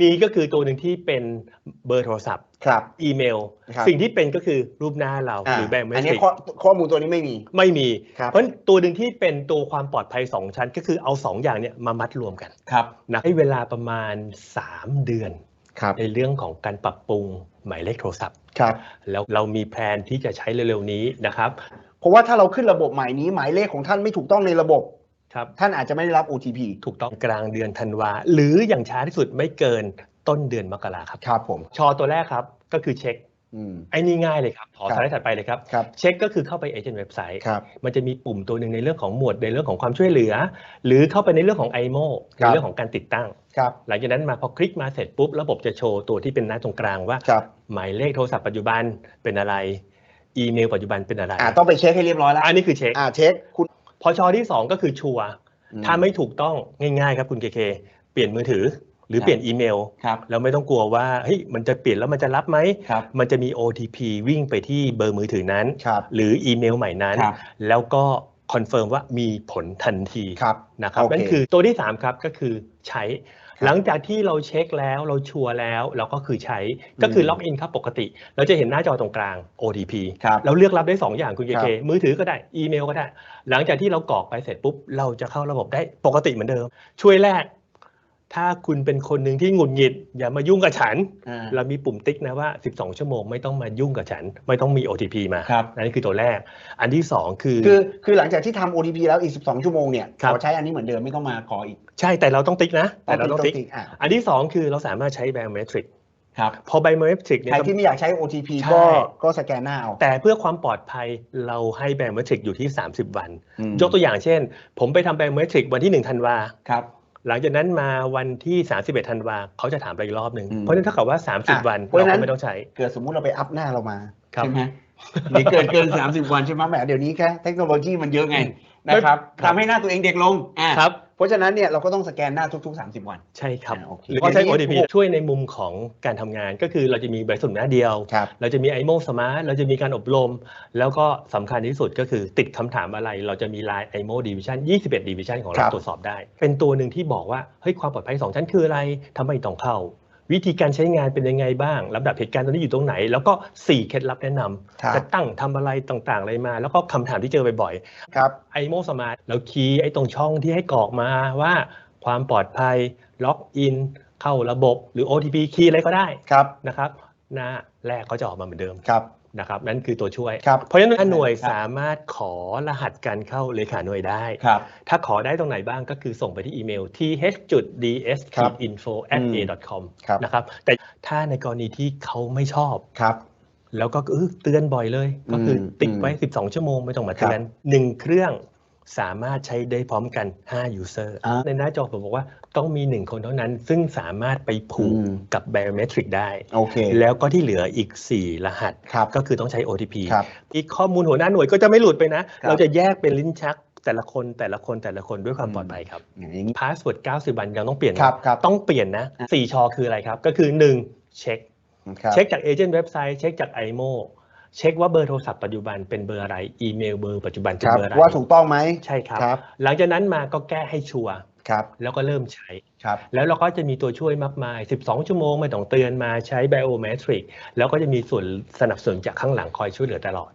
มีก็คือตัวหนึ่งที่เป็นเบอร์โทรศัพท์ ครับ อีเมล ครับ สิ่งที่เป็นก็คือรูปหน้าเราอ่าหรือแบงค์เมอันทนี้ริกข้อข้อมูลตัวนี้ไม่มี ไม่มี ครับเพราะฉะนั้นตัวหนึ่งที่เป็นตัวความปลอดภัย 2 ชั้น ก็คือเอา 2 อย่างเนี่ยมามัดรวมกันครับ นะให้เวลาประมาณ 3 เดือน ครับในเรื่องของการปรับปรุงหมายเลขโทรศัพท์ ครับ แล้วเรามีแพลนที่จะใช้เร็วๆนี้นะครับ เพราะว่าถ้าเราขึ้นระบบใหม่นี้หมายเลขของท่านไม่ถูกต้องในระบบ ครับท่านอาจจะไม่ได้รับ OTP ถูกต้องกลางเดือนธันวาหรืออย่างช้าที่สุดไม่เกินต้นเดือนมกราครับครับผมชอตัวแรกครับก็คือเช็คอืมไอ้นี่ง่ายเลยครับขอครับสไลด์ถัดไปเลยครับครับเช็คก็คือเข้าไปเอเจนต์เว็บไซต์ครับมันจะมีปุ่มตัวหนึ่งในเรื่องของหมวดในเรื่องของความช่วยเหลือ หรือเข้าไปในเรื่องของ IMO ครัในบเรื่องของการติดตั้งครับหลังจากนั้นมาพอคลิกมาเสร็จปุ๊บระบบจะโชว์ตัวที่เป็นหน้าตรงกลางว่าครับหมายเลขโทรศัพท์ปัจจุบันเป็นอะไรอีเมลปัจจุบันเป็นอะไรอ่าต้องไปเช็คให้เรียบร้อยแล้วอันนี้คือเช็คอ่าเช็คคุณ พอชอที่ 2 ก็คือชัวร์ถ้าไม่ถูกต้องง่าย ๆ ครับคุณเคเคเปลี่ยนมือถือ หรือครับเปลี่ยนอีเมลครับแล้วไม่ต้องกลัวว่าเฮ้ยมันจะเปลี่ยนแล้วมันจะรับไหมครับมันจะมี OTP วิ่งไปที่เบอร์มือถือนั้นครับหรืออีเมลใหม่นั้นครับแล้วก็ คอนเฟิร์มว่ามีผลทันทีครับนะครับโอเคนั่นคือตัวที่ 3 ครับก็คือใช้ครับหลังจากที่เราเช็คแล้วเราชัวร์แล้วเราก็คือใช้ก็คือมล็อกอินครับปกติ เราจะเห็นหน้าจอตรงกลาง OTP ครับเราเลือกรับได้ 2 อย่างคุณเคครับเคมือถือก็ได้อีเมลก็ได้ หลังจากที่เรากรอกไปเสร็จปุ๊บ เราจะเข้าระบบได้ปกติเหมือนเดิม ช่วยแรก ถ้าคุณเป็นคนหนึ่งที่หงุดหงิด อย่ามายุ่งกับฉันอ่าเรามีปุ่มติ๊กนะว่า 12 ชั่วโมงไม่ต้องมายุ่งกับฉัน ไม่ต้องมี OTP มาครับอันนี้คือตัวแรก อันที่ 2 คือ คือคือหลังจากที่ทำ OTP แล้วอีก 12 ชั่วโมงเนี่ยครับขอใช้อันนี้เหมือนเดิมไม่ต้องมาขออีก ใช่แต่เราต้องติ๊กนะ แต่เราต้องติ๊กอะอันที่ 2 คือเราสามารถใช้ biometric ครับพอ biometric เนี่ใครยที่ไม่อยากใช้ OTP ใช่ก็ก็สแกนหน้าเอาแต่เพื่อความปลอดภัยเราให้ biometric อยู่ที่ 30 วันอืมยกตัวอย่างเช่น ผมไปทำ biometric วันที่1ธันวาครับ หลังจากนั้นมาวันที่ 31ธันวาเขาจะถามเราอีกรอบหนึ่งอืมเพราะฉะนั้นเท่ากับว่า 30 วันเพราะฉะเรานั้นก็ไม่ต้องใช้ เกิดสมมุติเราไปอัพหน้าเรามาครับใช่ไหมหรือเกินเกิน 30 วันใช่ไหมแหมเดี๋ยวนี้แค่เทคโนโลยีมันเยอะไงนะครับครับทำให้หน้าตัวเองเด็กลงอะครับ เพราะฉะนั้นเนี่ยเราก็ต้องสแกนหน้าทุก ๆ 30 วัน ใช่ครับอ่าโอเคหรือว่าใช้อย่างนี้ OTP ช่วยในมุมของการทำงานก็คือเราจะมีใบสุ่มหน้าเดียวครับเราจะมี IMO Smart เราจะมีการอบรม แล้วก็สำคัญที่สุดก็คือติดคำถามอะไร เราจะมี Line IMO Division 21 Division ของคเรารับตรวจสอบได้ เป็นตัวหนึ่งที่บอกว่าเฮ้ยความปลอดภัยสองชั้นคืออะไรทำไมต้องเข้า วิธีการใช้งานเป็นยังไงบ้างลำดับเหตุการณ์ตอนนี้อยู่ตรงไหน แล้วก็ 4 เคล็ดลับแนะนำครับจะตั้งทำอะไรต่างๆอะไรมา แล้วก็คำถามที่เจอบ่อยๆครับไอโมสมาร์ทเราคีย์ไอ้ตรงช่องที่ให้กรอกมาว่าความปลอดภัยล็อกอินเข้าระบบหรือ OTP คีย์อะไรก็ได้ครับนะครับหน้าแรกก็จะออกมาเหมือนเดิมครับ นะครับนั่นคือตัวช่วยครับเพราะฉะนั้นหน่วยครับสามารถขอรหัสการเข้าเลขาหน่วยได้ครับถ้าขอได้ตรงไหนบ้างก็คือส่งไปที่อีเมล th.ds.info@a.com ครับนะครับแต่ถ้าในกรณีที่เขาไม่ชอบครับแล้วก็เออเตือนบ่อยเลย ก็คืออมติดไว้ 12 ชั่วโมงไม่ต้องมาเตือนหนึ่งเครื่อง สามารถใช้ได้พร้อมกัน 5 user อ่าในหน้าจอผมบอกว่าต้องมี 1 คนเท่านั้น ซึ่งสามารถไปผูกอืมกับ biometric ได้โอเคแล้วก็ที่เหลืออีก 4 รหัสครับก็คือต้องใช้ OTP ครับอีกข้อมูลหัวหน้าหน่วยก็จะไม่หลุดไปนะครับเราจะแยกเป็นลิ้นชักแต่ละคนแต่ละคนแต่ละคนด้วยความปลอดภัยครับอย่างนี้พาสเวิร์ด90 วันยังต้องเปลี่ยนนะครับครับต้องเปลี่ยนนะอะ4 ชอคืออะไรครับ ก็คือ 1 เช็คครับเช็คจากเอเจนต์เว็บไซต์เช็คจาก IMO เช็คว่าเบอร์โทรศัพท์ปัจจุบันเป็นเบอร์อะไรอีเมลเบอร์ปัจจุบันเป็คนรับเบอร์อะไรว่าถูกต้องไหมใช่ครับครับ หลังจากนั้นมาก็แก้ให้ชัวร์ครับแล้วก็เริ่มใช้ครับแล้วเราก็จะมีตัวช่วยมากมาย 12 ชั่วโมงไม่ต้องเตือนมาใช้ biometric แล้วก็จะมีส่วนสนับสนุนจากข้างหลังคอยช่วยเหลือตลอด